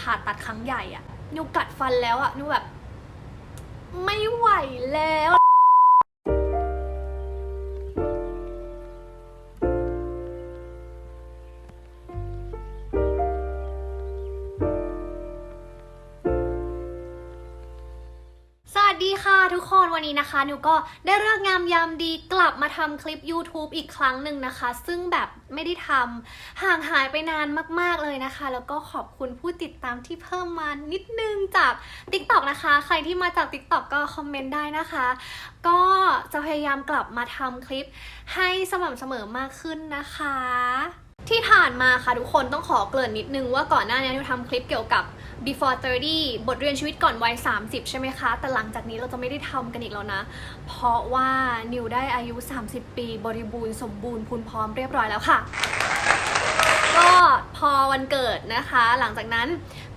ผ่าตัดครั้งใหญ่อะนิวกัดฟันแล้วอะนิวแบบ ไม่ไหวแล้ว วันนี้นะคะ นิวก็ได้เลือกงามยามดีกลับมาทำคลิป YouTube อีกครั้งหนึ่งนะคะ ซึ่งแบบไม่ได้ทำห่างหายไปนานมากๆเลยนะคะ แล้วก็ขอบคุณผู้ติดตามที่เพิ่มมานิดนึงจาก TikTok นะคะ ใครที่มาจาก TikTok ก็คอมเมนต์ได้นะคะ ก็จะพยายามกลับมาทำคลิปให้สม่ำเสมอมากขึ้นนะคะ ที่ผ่านมาค่ะทุกคนต้องขอเกริ่นนิดนึงว่าก่อนหน้านี้นิวทำคลิปเกี่ยวกับ before 30 บทเรียนชีวิตก่อนวัย 30 ใช่ไหมคะ แต่หลังจากนี้เราจะไม่ได้ทำกันอีกแล้วนะ เพราะว่านิวได้อายุ 30 ปีบริบูรณ์สมบูรณ์พูนพร้อมเรียบร้อยแล้วค่ะ ก็พอวันเกิดนะคะ หลังจากนั้น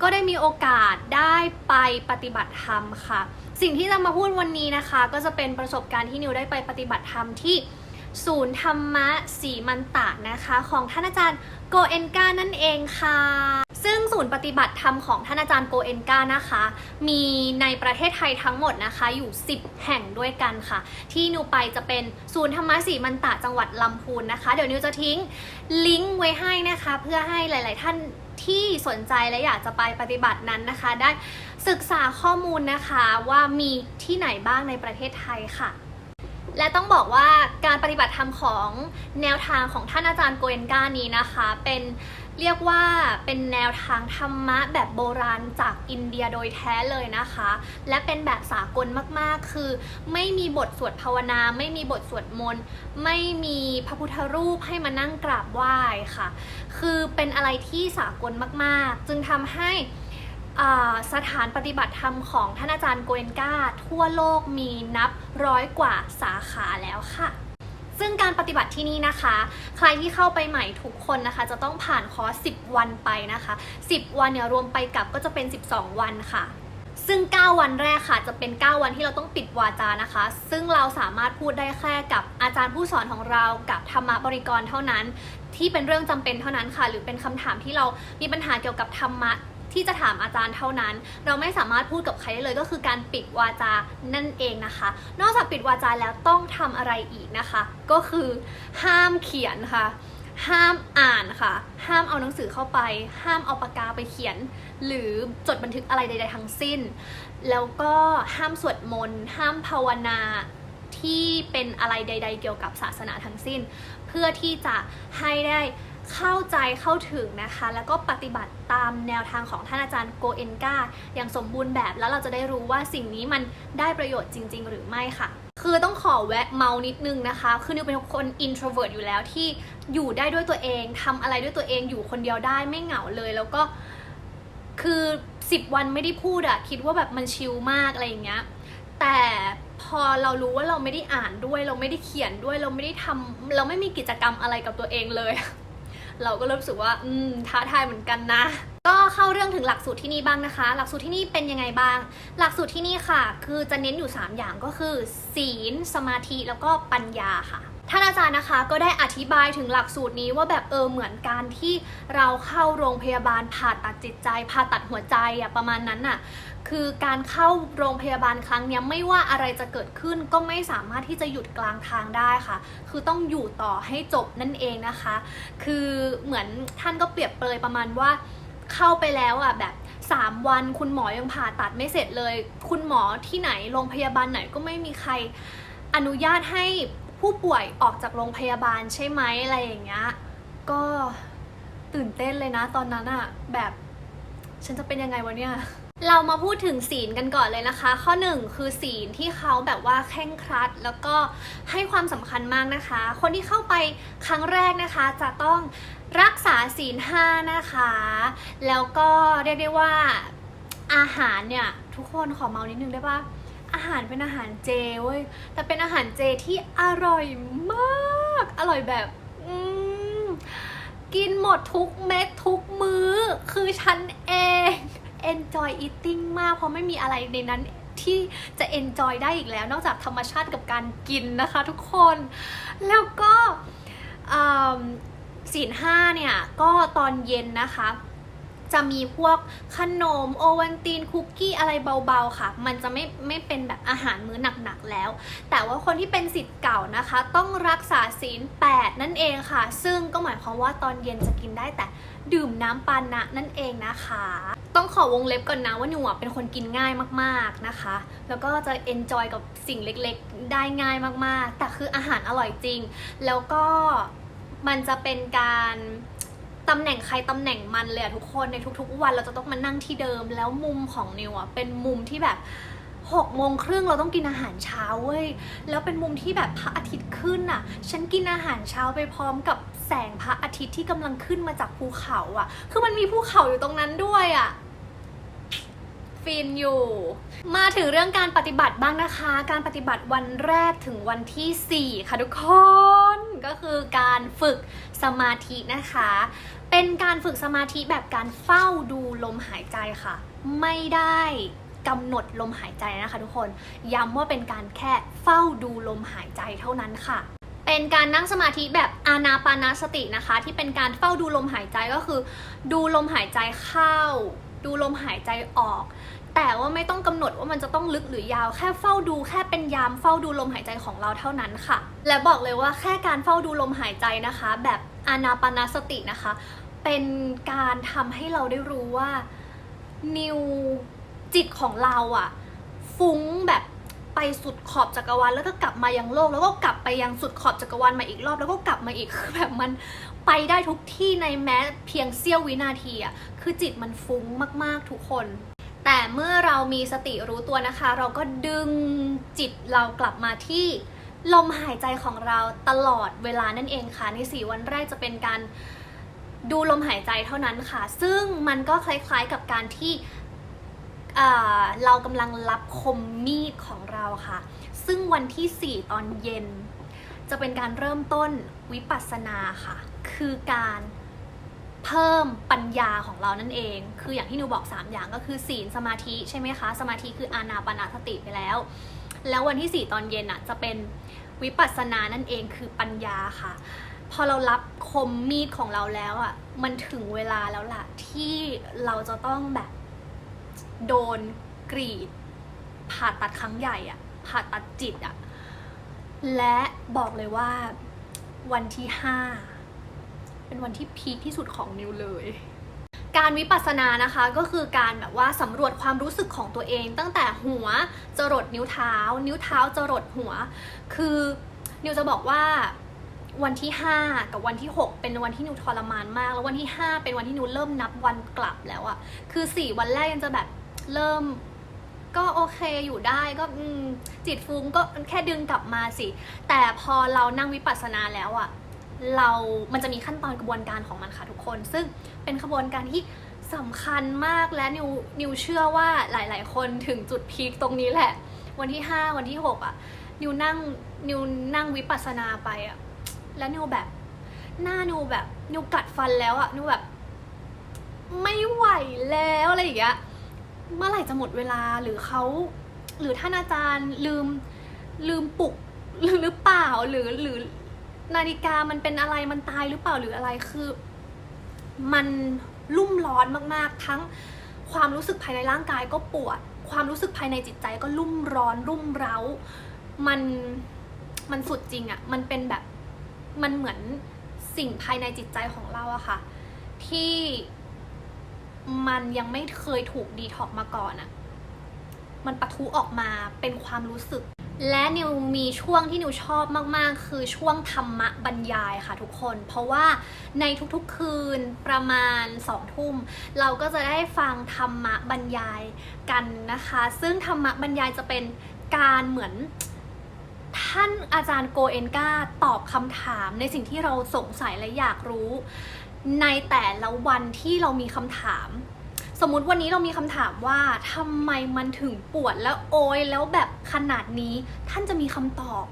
ก็ได้มีโอกาสได้ไปปฏิบัติธรรมค่ะ สิ่งที่จะมาพูดวันนี้นะคะ ก็จะเป็นประสบการณ์ที่นิวได้ไปปฏิบัติธรรมที่ ศูนย์ธรรมะสีมันตะนะคะ ของท่านอาจารย์โกเอนกานั่นเองค่ะ ซึ่งศูนย์ปฏิบัติธรรมของท่านอาจารย์โกเอนกานะคะ มีในประเทศไทยทั้งหมดนะคะอยู่ 10 แห่งด้วยกันค่ะ ที่นิวไปจะเป็นศูนย์ธรรมะสีมันตะจังหวัดลำพูนนะคะ เดี๋ยวนิวจะทิ้งลิงก์ไว้ให้นะคะ เพื่อให้หลาย ๆ ท่านที่สนใจและอยากจะไปปฏิบัตินั้นนะคะ ได้ศึกษาข้อมูลนะคะว่ามีที่ไหนบ้างในประเทศไทยค่ะ และต้องบอกว่าการปฏิบัติธรรมของแนวทางของท่านอาจารย์โกเอนกานี้นะคะ เป็นเรียกว่าเป็นแนวทางธรรมะแบบโบราณจากอินเดียโดยแท้เลยนะคะ และเป็นแบบสากลมากๆ คือ ไม่มีบทสวดภาวนา ไม่มีบทสวดมนต์ไม่มีพระพุทธรูปให้มานั่งกราบไหว้ค่ะ คือเป็นอะไรที่สากลมากๆ จึงทำให้ สถานปฏิบัติธรรมของท่านอาจารย์โกเอนกาทั่วโลกมีนับร้อยกว่าสาขาแล้วค่ะ ซึ่งการปฏิบัติที่นี่นะคะ ใครที่เข้าไปใหม่ทุกคนนะคะ จะต้องผ่านคอร์ส10 วันไปนะคะ 10 วันเนี่ยรวมไปกับก็จะเป็น 12 วันค่ะซึ่ง 9 วันแรกค่ะ จะเป็น 9 วันที่เราต้องปิดวาจานะคะ ซึ่งเราสามารถพูดได้แค่กับอาจารย์ผู้สอนของเรา กับธรรมบริกรเท่านั้น ที่เป็นเรื่องจำเป็นเท่านั้นค่ะ หรือเป็นคำถามที่เรามีปัญหาเกี่ยวกับธรรมะ ที่จะถามอาจารย์เท่านั้น เราไม่สามารถพูดกับใครได้เลยก็คือการปิดวาจานั่นเองนะคะ นอกจากปิดวาจาแล้วต้องทำอะไรอีกนะคะ ก็คือห้ามเขียนค่ะ ห้ามอ่านค่ะ ห้ามเอาหนังสือเข้าไป ห้ามเอาปากกาไปเขียน หรือจดบันทึกอะไรใด ๆ ทั้งสิ้น แล้วก็ห้ามสวดมนต์ห้ามภาวนาที่เป็นอะไรใด ๆ เกี่ยวกับศาสนาทั้งสิ้น เพื่อที่จะให้ได้ เข้าใจเข้าถึงนะคะ แล้วก็ปฏิบัติตามแนวทางของท่านอาจารย์โกเอนกาอย่างสมบูรณ์แบบแล้วเราจะได้รู้ว่าสิ่งนี้มันได้ประโยชน์จริง ๆ หรือไม่ค่ะ คือต้องขอแวะเมานิดนึงนะคะ คือนิวเป็นคน introvert อยู่แล้วที่อยู่ได้ด้วยตัวเองทำอะไรด้วยตัวเองอยู่คนเดียวได้ไม่เหงาเลย แล้วก็คือ 10 วันไม่ได้พูดอะคิดว่าแบบมันชิลมากอะไรอย่างเงี้ยแต่พอเรารู้ว่าเราไม่ได้อ่านด้วย เราไม่ได้เขียนด้วยเราไม่ได้ทำเราไม่มีกิจกรรมอะไรกับตัวเองเลย เราก็เริ่มรู้สึกว่าอืมท้าทายเหมือนกันนะก็เข้าเรื่องถึงหลักสูตรที่นี่บ้างนะคะ หลักสูตรที่นี่เป็นยังไงบ้าง หลักสูตรที่นี่ค่ะ คือจะเน้นอยู่ 3 อย่างก็คือ ศีล สมาธิแล้วก็ปัญญาค่ะ ท่านอาจารย์นะคะก็ได้อธิบายถึงหลักสูตรนี้ว่าแบบเออเหมือนการที่เราเข้าโรงพยาบาลผ่าตัดจิตใจผ่าตัดหัวใจอะประมาณนั้นน่ะคือการเข้าโรงพยาบาลครั้งนี้ไม่ว่าอะไรจะเกิดขึ้นก็ไม่สามารถที่จะหยุดกลางทางได้ค่ะ คือต้องอยู่ต่อให้จบนั่นเองนะคะ คือเหมือนท่านก็เปรียบเปรยประมาณว่าเข้าไปแล้วอะแบบ 3 วันคุณหมอยังผ่าตัดไม่เสร็จเลย คุณหมอที่ไหนโรงพยาบาลไหนก็ไม่มีใครอนุญาตให้ ผู้ป่วยออกจากโรงพยาบาลใช่ไหมอะไรอย่างเงี้ยก็ตื่นเต้นเลยนะตอนนั้นอะแบบฉันจะเป็นยังไงวะเนี่ย เรามาพูดถึงศีลกันก่อนเลยนะคะ ข้อหนึ่งคือศีลที่เขาแบบว่าเคร่งครัด แล้วก็ให้ความสำคัญมากนะคะ คนที่เข้าไปครั้งแรกนะคะ จะต้องรักษาศีลห้านะคะ แล้วก็เรียกได้ว่าอาหารเนี่ย ทุกคนขอเมานิดนึงได้ปะ อาหารเป็นอาหารเจเว้ย แต่เป็นอาหารเจที่อร่อยมาก อร่อยแบบกินหมดทุกเม็ดทุกมื้อ คือฉันเอง enjoy eating มาก เพราะไม่มีอะไรในนั้นที่จะ enjoy ได้อีกแล้ว นอกจากธรรมชาติกับการกินนะคะทุกคน แล้วก็อืมศีลห้าเนี่ย ก็ตอนเย็นนะคะ จะมีพวกขนมโอวันตินคุกกี้อะไรเบาๆค่ะ มันจะไม่ไม่เป็นแบบอาหารมื้อหนักๆแล้ว แต่ว่าคนที่เป็นสิทธิ์เก่านะคะ ต้องรักษาศีล8นั่นเองค่ะ ซึ่งก็หมายความว่าตอนเย็นจะกินได้แต่ดื่มน้ำปานะนั่นเองนะคะ ต้องขอวงเล็บก่อนนะว่าหนูเป็นคนกินง่ายมากๆนะคะ แล้วก็จะเอนจอยกับสิ่งเล็กๆ ได้ง่ายมากๆ แต่คืออาหารอร่อยจริง แล้วก็มันจะเป็นการ ตำแหน่งใครตำแหน่งมันเลยทุกคนในทุกๆ วันเราจะต้องมานั่งที่เดิม แล้วมุมของนิวอะเป็นมุมที่แบบหกโมงครึ่งเราต้องกินอาหารเช้าเว้ย แล้วเป็นมุมที่แบบพระอาทิตย์ขึ้นอะ ฉันกินอาหารเช้าไปพร้อมกับแสงพระอาทิตย์ที่กำลังขึ้นมาจากภูเขาอะ คือมันมีภูเขาอยู่ตรงนั้นด้วยอะ ฟินอยู่ มาถึงเรื่องการปฏิบัติบ้างนะคะ การปฏิบัติวันแรกถึงวันที่ 4 ค่ะทุกคน ก็คือการฝึกสมาธินะคะ เป็นการฝึกสมาธิแบบการเฝ้าดูลมหายใจค่ะ ไม่ได้กำหนดลมหายใจนะคะทุกคน ย้ำว่าเป็นการแค่เฝ้าดูลมหายใจเท่านั้นค่ะ เป็นการนั่งสมาธิแบบอานาปานาสตินะคะ ที่เป็นการเฝ้าดูลมหายใจก็คือ ดูลมหายใจเข้า ดูลมหายใจออก แต่ว่าไม่ต้องกำหนดว่ามันจะต้องลึกหรือยาว แค่เฝ้าดูแค่เป็นยามเฝ้าดูลมหายใจของเราเท่านั้นค่ะ และบอกเลยว่าแค่การเฝ้าดูลมหายใจนะคะ แบบอานาปนาสตินะคะ เป็นการทำให้เราได้รู้ว่านิวจิตของเราอะฟุ้งแบบไปสุดขอบจักรวาลแล้วก็กลับมายังโลก แล้วก็กลับไปยังสุดขอบจักรวาลมาอีกรอบ แล้วก็กลับมาอีกคือแบบมันไปได้ทุกที่ในแม้เพียงเสี้ยววินาทีอะคือจิตมันฟุ้งมากๆทุกคน แต่เมื่อเรามีสติรู้ตัวนะคะ เราก็ดึงจิตเรากลับมาที่ลมหายใจของเราตลอดเวลานั่นเองค่ะ ใน 4 วันแรกจะเป็นการดูลมหายใจเท่านั้นค่ะ ซึ่งมันก็คล้ายๆกับการที่เรากำลังรับคมมีดของเราค่ะ ซึ่งวันที่ 4 ตอนเย็น จะเป็นการเริ่มต้นวิปัสสนาค่ะ คือการ เพิ่มปัญญาของเรานั่นเอง คืออย่างที่หนูบอก 3 อย่างก็คือศีลสมาธิใช่ไหมคะ สมาธิคืออานาปนาสติไปแล้ว แล้ววันที่ 4 ตอนเย็นอะจะเป็นวิปัสสนานั่นเองคือปัญญาค่ะ พอเรารับคมมีดของเราแล้วอะมันถึงเวลาแล้วล่ะ ที่เราจะต้องแบบโดนกรีด ผ่าตัดครั้งใหญ่อะผ่าตัดจิตอะและบอกเลยว่าวันที่5 เป็นวันที่พีคที่สุดของนิวเลย การวิปัสสนานะคะก็คือการแบบว่าสำรวจความรู้สึกของตัวเอง ตั้งแต่หัวจรดนิ้วเท้า นิ้วเท้าจรดหัว คือนิวจะบอกว่าวันที่ 5 กับวันที่ 6 เป็นวันที่นิวทรมานมาก แล้ววันที่ 5 เป็นวันที่นิวเริ่มนับวันกลับแล้วอะคือ 4 วันแรกยังจะแบบเริ่มก็โอเคอยู่ได้ก็จิตฟุ้งก็แค่ดึงกลับมาสิ แต่พอเรานั่งวิปัสสนาแล้วอะ เรามันจะมีขั้นตอนกระบวนการของมันค่ะทุกคน ซึ่งเป็นกระบวนการที่สำคัญมากและนิวนิวเชื่อว่าหลาย ๆ คนถึงจุดพีคตรงนี้แหละ วันที่ 5 วันที่ 6อะนิวนั่งนิวนั่งวิปัสสนาไปอะแล้วนิวแบบ หน้านิวแบบนิวกัดฟันแล้วอะนิวแบบ ไม่ไหวแล้วอะไรอย่างเงี้ยเมื่อไหร่จะหมดเวลาหรือเขาหรือท่านอาจารย์ลืมลืมปลุกหรือเปล่าหรือหรือ นาฬิกามันเป็นอะไรมันตายหรือเปล่าหรืออะไรคือ มันรุ่มร้อนมากๆ ทั้งความรู้สึกภายในร่างกายก็ปวด ความรู้สึกภายในจิตใจก็รุ่มร้อนรุ่มเร้า มันมันสุดจริงอะ่ะมันเป็นแบบมันเหมือนสิ่งภายในจิตใจของเราอะค่ะ ที่มันยังไม่เคยถูกดีท็อกมาก่อนอะมันปะทุออกมาเป็นความรู้สึก และนิวมีช่วงที่นิวชอบมากๆ คือช่วงธรรมะบรรยายค่ะทุกคน เพราะว่าในทุกๆคืนประมาณสองทุ่ม เราก็จะได้ฟังธรรมะบรรยายกันนะคะ ซึ่งธรรมะบรรยายจะเป็นการเหมือนท่านอาจารย์โกเอนกาตอบคำถามในสิ่งที่เราสงสัยและอยากรู้ ในแต่ละวันที่เรามีคำถาม สมมุติวันนี้เรามีคำถามว่าทำไมมันถึงปวดแล้วโอยแล้วแบบขนาดนี้ท่านจะมีคำตอบ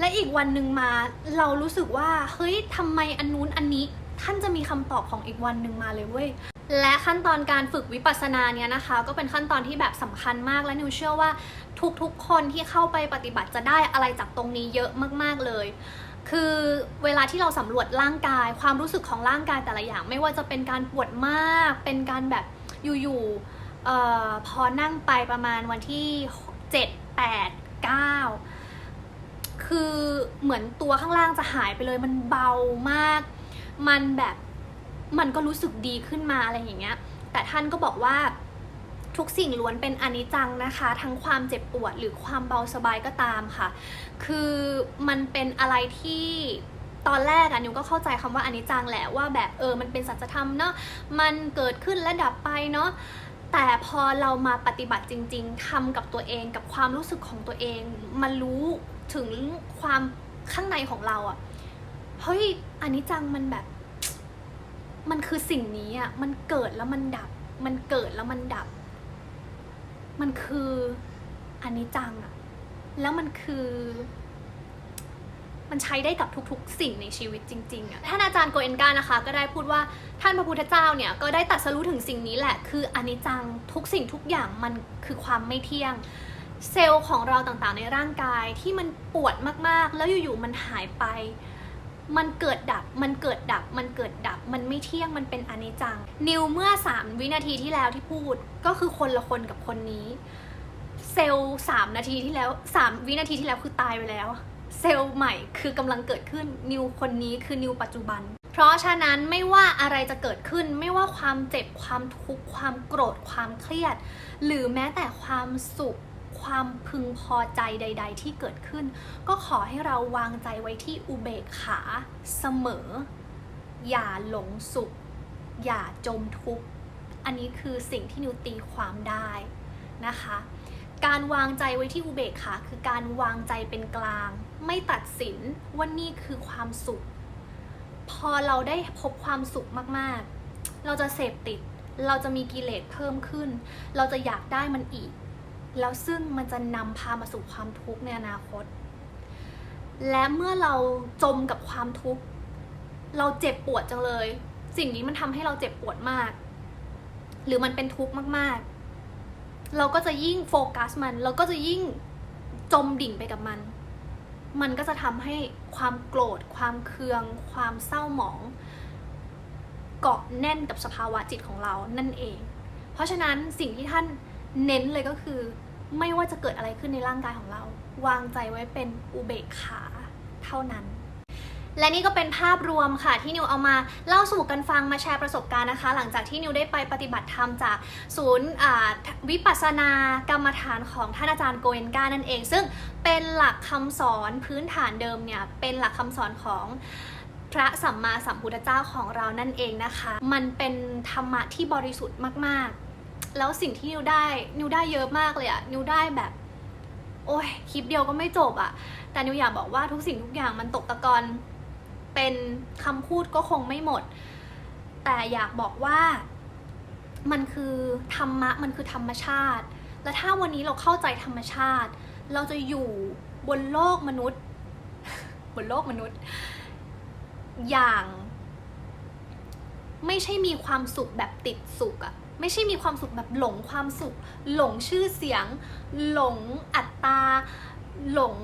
และอีกวันหนึ่งมาเรารู้สึกว่าเฮ้ยทำไมอันนู้นอันนี้ท่านจะมีคำตอบของอีกวันหนึ่งมาเลยเว้ยและขั้นตอนการฝึกวิปัสสนาเนี่ยนะคะ ก็เป็นขั้นตอนที่แบบสำคัญมากและนิวเชื่อว่าทุกๆคนที่เข้าไปปฏิบัติจะได้อะไรจากตรงนี้เยอะมากๆเลย คือเวลาที่เราสำรวจร่างกาย ความรู้สึกของร่างกายแต่ละอย่าง ไม่ว่าจะเป็นการปวดมาก เป็นการแบบ อยู่ๆออพอนั่งไปประมาณวันที่เจ็ดแปดเก้าคือเหมือนตัวข้างล่างจะหายไปเลยมันเบามาก มันแบบมันก็รู้สึกดีขึ้นมาอะไรอย่างเงี้ย แต่ท่านก็บอกว่าทุกสิ่งล้วนเป็นอนิจจังนะคะ ทั้งความเจ็บปวดหรือความเบาสบายก็ตามค่ะ คือมันเป็นอะไรที่ ตอนแรกอะนิวก็เข้าใจคำว่าอนิจจังแหละว่าแบบเออมันเป็นสัจธรรมเนาะมันเกิดขึ้นและดับไปเนาะแต่พอเรามาปฏิบัติจริง ๆทำกับตัวเองกับความรู้สึกของตัวเอง มันรู้ถึงความข้างในของเราอะเฮ้ยอันิจจังมันแบบ มันคือสิ่งนี้อะมันเกิดแล้วมันดับ มันเกิดแล้วมันดับ มันคืออันิจจังอะแล้วมันคือ มันใช้ได้กับทุกๆ สิ่งในชีวิตจริงๆอะท่านอาจารย์โกเอนกานะคะ ก็ได้พูดว่าท่านพระพุทธเจ้าเนี่ยก็ได้ตัดสรู้ถึงสิ่งนี้แหละ คืออนิจจังทุกสิ่งทุกอย่างมันคือความไม่เที่ยง เซลล์ของเราต่างๆในร่างกายที่มันปวดมากๆ แล้วอยู่ๆมันหายไป มันเกิดดับ มันเกิดดับ มันเกิดดับ มันไม่เที่ยง มันเป็นอนิจจัง นิวเมื่อ 3 วินาทีที่แล้วที่พูดก็คือคนละคนกับคนนี้ เซลล์สามนาทีที่แล้ว 3 วินาทีที่แล้วคือตายไปแล้ว เซลล์ใหม่คือกำลังเกิดขึ้นนิวคนนี้คือนิวปัจจุบัน เพราะฉะนั้นไม่ว่าอะไรจะเกิดขึ้น ไม่ว่าความเจ็บความทุกข์ความโกรธความเครียด หรือแม้แต่ความสุขความพึงพอใจใด ๆ ที่เกิดขึ้น ก็ขอให้เราวางใจไว้ที่อุเบกขาเสมอ อย่าหลงสุข อย่าจมทุกข์อันนี้คือสิ่งที่นิวตีความได้นะคะ การวางใจไว้ที่อุเบกขาคือการวางใจเป็นกลาง ไม่ตัดสินว่านี่คือความสุข พอเราได้พบความสุขมากๆ เราจะเสพติด เราจะมีกิเลสเพิ่มขึ้น เราจะอยากได้มันอีก แล้วซึ่งมันจะนำพามาสู่ความทุกข์ในอนาคต และเมื่อเราจมกับความทุกข์ เราเจ็บปวดจังเลย สิ่งนี้มันทำให้เราเจ็บปวดมาก หรือมันเป็นทุกข์มากๆ เราก็จะยิ่งโฟกัสมัน เราก็จะยิ่งจมดิ่งไปกับมัน มันก็จะทำให้ความโกรธ ความเคือง ความเศร้าหมอง เกาะแน่นกับสภาวะจิตของเรานั่นเอง เพราะฉะนั้นสิ่งที่ท่านเน้นเลยก็คือ ไม่ว่าจะเกิดอะไรขึ้นในร่างกายของเรา วางใจไว้เป็นอุเบกขาเท่านั้น และนี่ก็เป็นภาพรวมค่ะที่นิวเอามาเล่าสู่กันฟังมาแชร์ประสบการณ์นะคะ หลังจากที่นิวได้ไปปฏิบัติธรรมจากศูนย์วิปัสสนากรรมฐานของท่านอาจารย์โกเอนกานั่นเอง ซึ่งเป็นหลักคำสอนพื้นฐานเดิมเนี่ยเป็นหลักคำสอนของพระสัมมาสัมพุทธเจ้าของเรานั่นเองนะคะ มันเป็นธรรมะที่บริสุทธิ์มากๆ แล้วสิ่งที่นิวได้นิวได้เยอะมากเลยอะนิวได้แบบโอ้ยคลิปเดียวก็ไม่จบอะแต่นิวอยากบอกว่าทุกสิ่งทุกอย่างมันตกตะกอน เป็นคำพูดก็คงไม่หมด แต่อยากบอกว่ามันคือธรรมะมันคือธรรมชาติ และถ้าวันนี้เราเข้าใจธรรมชาติ เราจะอยู่บนโลกมนุษย์ บนโลกมนุษย์ อย่าง ไม่ใช่มีความสุขแบบติดสุขอะไม่ใช่มีความสุขแบบหลงความสุข หลงชื่อเสียง หลงอัตตา หลง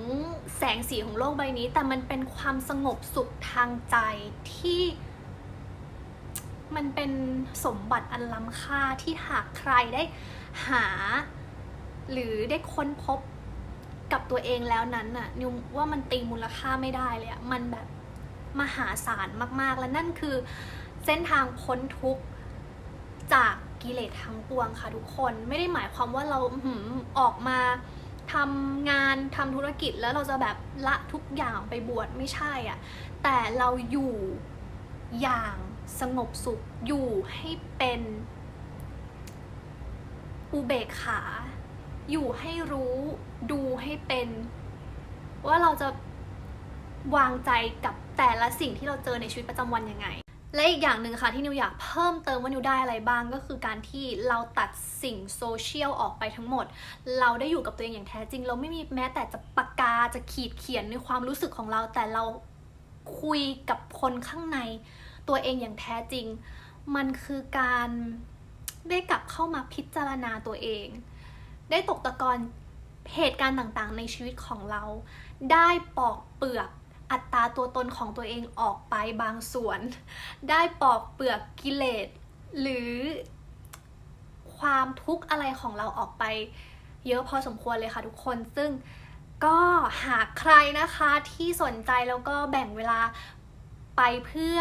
แสงสีของโลกใบนี้ แต่มันเป็นความสงบสุขทางใจที่ มันเป็นสมบัติอันล้ำค่าที่หากใครได้หา หรือได้ค้นพบกับตัวเองแล้วนั้นน่ะนิวว่ามันตีมูลค่าไม่ได้เลยอะมันแบบมหาศาลมากๆ และนั่นคือเส้นทางพ้นทุกข์จากกิเลสทั้งปวงค่ะทุกคนไม่ได้หมายความว่าเราอื้อหือออกมา ทำงานทำธุรกิจแล้วเราจะแบบละทุกอย่างไปบวชไม่ใช่อะ่ะแต่เราอยู่อย่างสงบสุขอยู่ให้เป็นอุเบกขา อยู่ให้รู้ดูให้เป็น ว่าเราจะวางใจกับแต่ละสิ่งที่เราเจอในชีวิตประจำวันยังไง และอีกอย่างหนึ่งค่ะที่นิวอยากเพิ่มเติมว่านิวได้อะไรบ้างก็คือการที่เราตัดสิ่งโซเชียลออกไปทั้งหมด เราได้อยู่กับตัวเองอย่างแท้จริง เราไม่มีแม้แต่จะปากกาจะขีดเขียนในความรู้สึกของเรา แต่เราคุยกับคนข้างในตัวเองอย่างแท้จริง มันคือการได้กลับเข้ามาพิจารณาตัวเอง ได้ตกตะกอนเหตุการณ์ต่างๆ ในชีวิตของเรา ได้ปอกเปลือก อัตราตัวตนของตัวเองออกไปบางส่วน ได้ปอกเปลือกกิเลสหรือความทุกข์อะไรของเราออกไป เยอะพอสมควรเลยค่ะทุกคนซึ่งก็หากใครนะคะที่สนใจแล้วก็แบ่งเวลาไปเพื่อ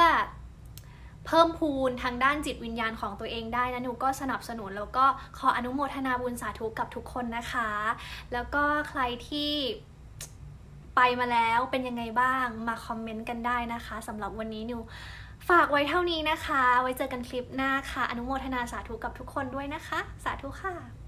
เพิ่มพูนทางด้านจิตวิญญาณของตัวเองได้นะหนูก็สนับสนุนแล้วก็ขออนุโมทนาบุญสาธุกับทุกคนนะคะ แล้วก็ใครที่ ไปมาแล้วเป็นยังไงบ้างมาคอมเมนต์กันได้นะคะสำหรับวันนี้นิวฝากไว้เท่านี้นะคะ ไว้เจอกันคลิปหน้าค่ะ อนุโมทนาสาธุกับทุกคนด้วยนะคะ สาธุค่ะ